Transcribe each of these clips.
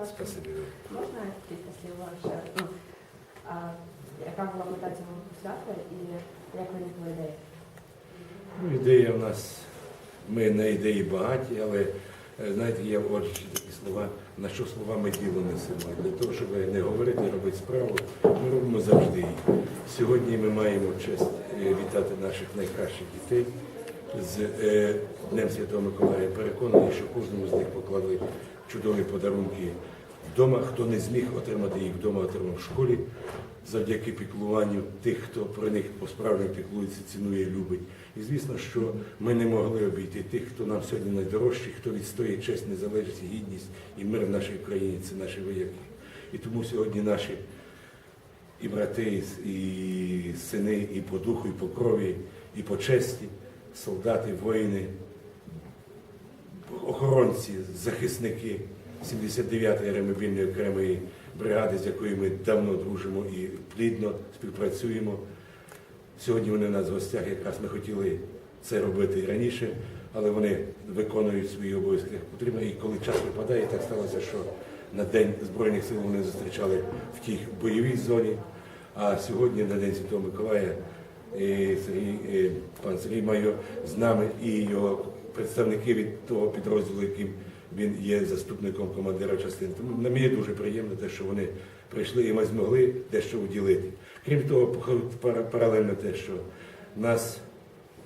вас. Спасибі. Можна кілька слів ще? Ну, а, яка була мета цього свята і як виникла ідея? Ну, ідея в нас, ми на ідеї багаті, але е, знаєте, є от такі слова, на що словами діло несемо. Для того, щоб не говорити, робити справу, ми робимо завжди. Сьогодні ми маємо честь е, вітати наших найкращих дітей з е, Днем Святого Миколая. Переконаний, що кожному з них поклали чудові подарунки вдома. Хто не зміг отримати їх вдома, отримав в школі завдяки піклуванню тих, хто про них по-справжньому піклується, цінує, любить. І звісно, що ми не могли обійти тих, хто нам сьогодні найдорожчий, хто відстоює честь, незалежність, гідність і мир в нашій країні. Це наші вояки. І тому сьогодні наші і брати, і сини, і по духу, і по крові, і по честі, солдати, воїни, охоронці, захисники 79-ї ремобільної окремої бригади, з якою ми давно дружимо і плідно співпрацюємо. Сьогодні вони у нас в гостях, якраз ми хотіли це робити і раніше, але вони виконують свої обов'язки як потрібно. І коли час випадає, так сталося, що на День Збройних сил вони зустрічали в тій бойовій зоні. А сьогодні на День Святого Миколая е, Сергій, е, пан Сергій Майор з нами і його представники від того підрозділу, яким він є заступником командира частини. Тому мені дуже приємно те, що вони прийшли і ми змогли дещо уділити. Крім того, паралельно те, що нас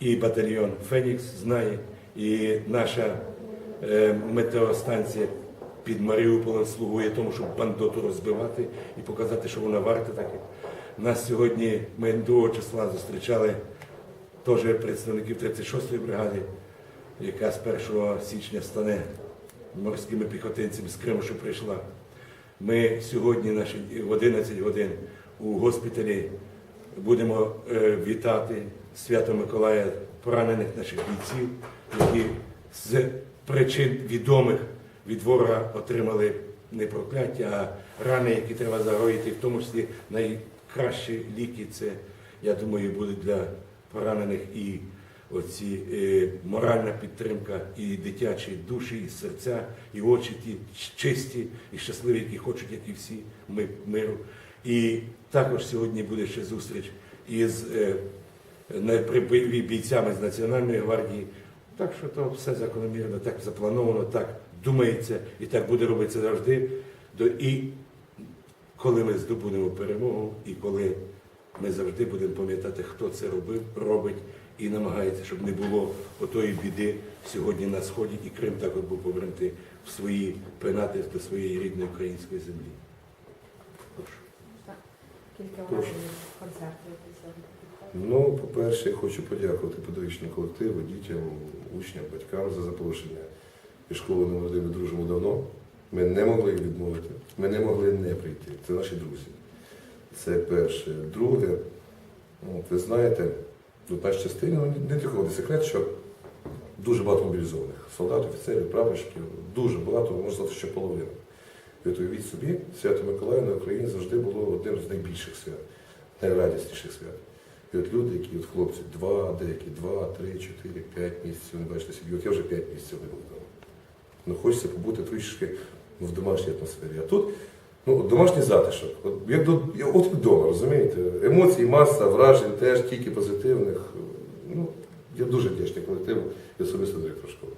і батальйон Фенікс знає, і наша е, метеостанція під Маріуполем слугує тому, щоб бандоту розбивати і показати, що вона варта так. як Нас сьогодні, ми 2 числа зустрічали теж представників 36-ї бригади, яка з 1 січня стане морськими піхотинцями з Криму, що прийшла. Ми сьогодні наші в 11 годин у госпіталі будемо е, вітати Свято Миколая поранених наших бійців, які з причин відомих від ворога отримали не прокляття, а рани, які треба загоїти, в тому числі найкращі ліки це, я думаю, будуть для поранених і оці е, моральна підтримка, і дитячі душі, і серця, і очі ті чисті і щасливі, які хочуть, як і всі, ми миру. І також сьогодні буде ще зустріч із е, бійцями з Національної гвардії. Так що то все закономірно, так заплановано, так думається і так буде робитися завжди. До- І коли ми здобудемо перемогу, і коли ми завжди будемо пам'ятати, хто це робив, робить і намагається, щоб не було отої біди сьогодні на сході, і Крим також був повернути в свої пенати до своєї рідної української землі. Прошу. Кілька підходить. Ну, по-перше, я хочу подякувати педагогічному колективу, дітям, учням, батькам за запрошення. І школу ми дружимо давно. Ми не могли їм відмовити, ми не могли не прийти. Це наші друзі. Це перше. Друге, от, ви знаєте, тут в нашій частині ну, не для кого не секрет, що дуже багато мобілізованих солдат, офіцерів, прапорщиків, дуже багато, можна сказати, що половина. І собі, свято Миколая на Україні завжди було одним з найбільших свят, найрадісніших свят. І от люди, які от хлопці, два, деякі, два, три, чотири, п'ять місяців, не бачите собі, от я вже п'ять місяців не був вдома. Ну хочеться побути трішки ну, в домашній атмосфері. А тут ну, домашній затишок. От як, до, от вдома, розумієте? Емоцій, маса, вражень теж тільки позитивних. Ну, я дуже вдячний колективу і особисто директор школи.